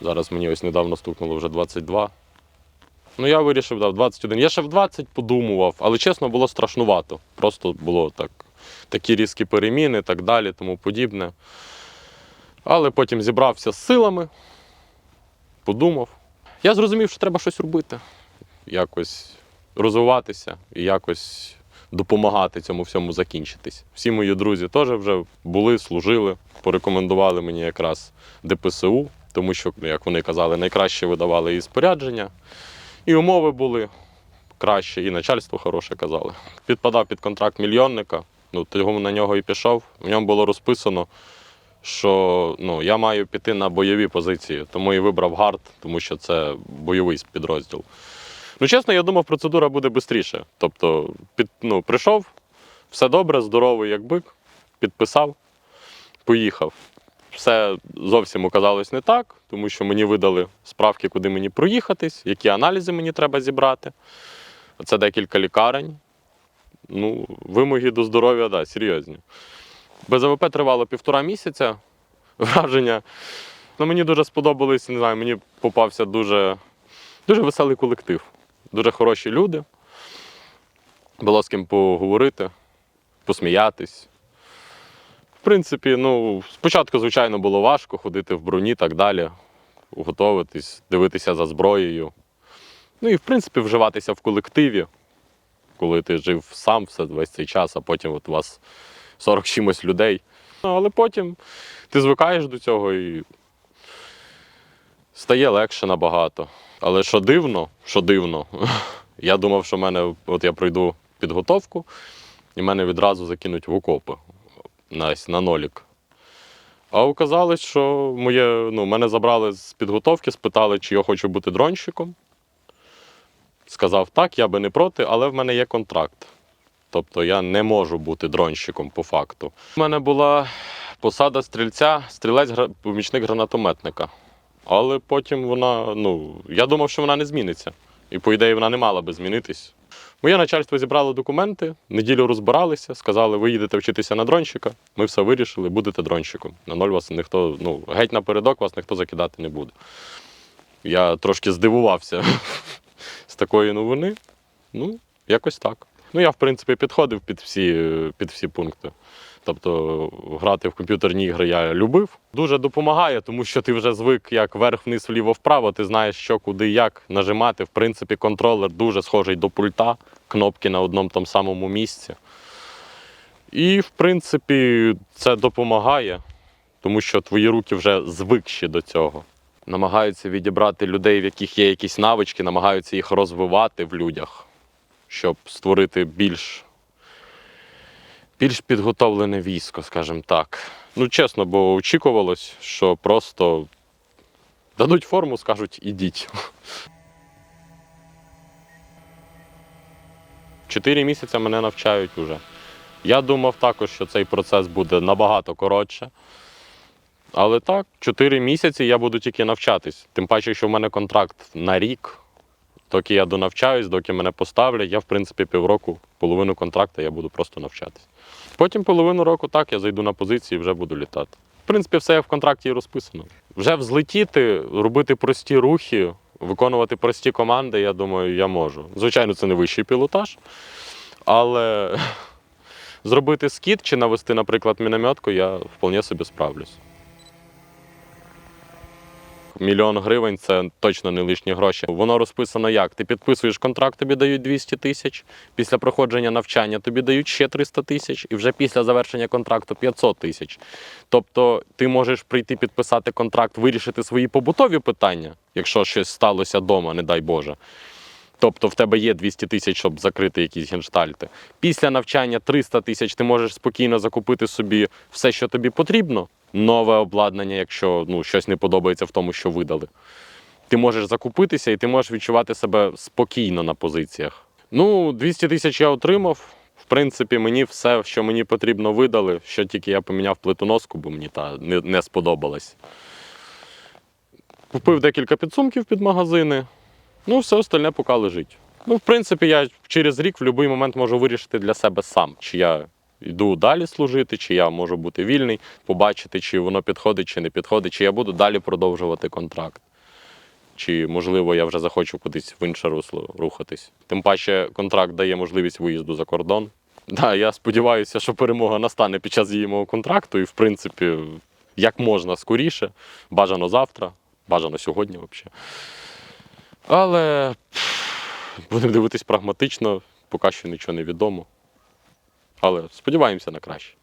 Зараз мені ось недавно стукнуло вже 22. Ну, я вирішив, да, в 21. Я ще в 20 подумував, але чесно, було страшнувато. Просто було так, такі різкі переміни так далі, тому подібне. Але потім зібрався з силами, подумав. Я зрозумів, що треба щось робити, якось розвиватися і якось допомагати цьому всьому закінчитись. Всі мої друзі теж вже були, служили, порекомендували мені якраз ДПСУ, тому що, як вони казали, найкраще видавали і спорядження, і умови були кращі, і начальство хороше казали. Підпадав під контракт мільйонника, ну, того на нього і пішов. В ньому було розписано, що ну, я маю піти на бойові позиції, тому і вибрав гард, тому що це бойовий підрозділ. Ну, чесно, я думав, процедура буде швидше. Тобто, під, ну, прийшов, все добре, здоровий, як бик, підписав, поїхав. Все зовсім оказалось не так, тому що мені видали справки, куди мені проїхатись, які аналізи мені треба зібрати. Це декілька лікарень. Ну, вимоги до здоров'я, да, серйозні. БЗВП тривало півтора місяця. Враження. Ну, мені дуже сподобалось, не знаю, мені попався дуже, дуже веселий колектив. Дуже хороші люди. Було з ким поговорити, посміятись. Принципі, ну, спочатку, звичайно, було важко ходити в броні так далі, готуватись, дивитися за зброєю. Ну і, в принципі, вживатися в колективі, коли ти жив сам все, весь цей час, а потім от у вас 40 чимось людей. Ну, але потім ти звикаєш до цього і стає легше набагато. Але що дивно, що дивно, я думав, що в мене, от я пройду підготовку, і мене відразу закинуть в окопи на, на нолік. А оказалось, що моє, ну, мене забрали з підготовки, спитали, чи я хочу бути дронщиком. Сказав так, я би не проти, але в мене є контракт. Тобто я не можу бути дронщиком по факту. У мене була посада стрільця, стрілець помічник гранатометника. Але потім вона, ну, я думав, що вона не зміниться. І, по ідеї, вона не мала би змінитись. Моє начальство зібрало документи, неділю розбиралися, сказали, ви їдете вчитися на дронщика. Ми все вирішили, будете дронщиком. На ноль вас ніхто, ну, геть напередок вас ніхто закидати не буде. Я трошки здивувався з такої новини. Ну, якось так. Ну, я, в принципі, підходив під всі, під всі пункти. Тобто грати в комп'ютерні ігри я любив. Дуже допомагає, тому що ти вже звик як вверх-вниз, вліво-вправо, ти знаєш, що, куди, як нажимати. В принципі, контролер дуже схожий до пульта, кнопки на одному тому самому місці. І, в принципі, це допомагає, тому що твої руки вже звикші до цього. Намагаються відібрати людей, в яких є якісь навички, намагаються їх розвивати в людях, щоб створити більш більш підготовлене військо, скажімо так. Ну, чесно, бо очікувалось, що просто дадуть форму, скажуть ідіть. Чотири місяці мене навчають уже. Я думав також, що цей процес буде набагато коротше. Але так, чотири місяці я буду тільки навчатись. Тим паче, що в мене контракт на рік. Доки я донавчаюсь, доки мене поставлять, я, в принципі, півроку, половину контракту я буду просто навчатись. Потім половину року так, я зайду на позиції і вже буду літати. В принципі, все в контракті і розписано. Вже взлетіти, робити прості рухи, виконувати прості команди, я думаю, я можу. Звичайно, це не вищий пілотаж, але зробити скіт чи навести, наприклад, мінометку, я вполне собі справлюсь. Мільйон гривень це точно не лишні гроші. Воно розписано як? Ти підписуєш контракт, тобі дають 200 тисяч. Після проходження навчання тобі дають ще 300 тисяч, і вже після завершення контракту 500 тисяч. Тобто ти можеш прийти підписати контракт, вирішити свої побутові питання, якщо щось сталося вдома, не дай Боже. Тобто в тебе є 200 тисяч, щоб закрити якісь генштальти. Після навчання 300 тисяч ти можеш спокійно закупити собі все, що тобі потрібно, нове обладнання, якщо ну, щось не подобається в тому, що видали. Ти можеш закупитися і ти можеш відчувати себе спокійно на позиціях. Ну, 200 тисяч я отримав. В принципі, мені все, що мені потрібно, видали. Що тільки я поміняв плитоноску, бо мені та не, не сподобалась. Купив декілька підсумків під магазини. Ну, все остальне поки лежить. Ну, в принципі, я через рік в будь-який момент можу вирішити для себе сам, чи я йду далі служити, чи я можу бути вільний, побачити, чи воно підходить, чи не підходить, чи я буду далі продовжувати контракт. чи можливо я вже захочу кудись в інше русло рухатись. Тим паче контракт дає можливість виїзду за кордон. Да, я сподіваюся, що перемога настане під час дії мого контракту, і в принципі, як можна скоріше, бажано завтра, бажано сьогодні взагалі. Але будемо дивитись прагматично, поки що нічого не відомо. Але сподіваємося на краще.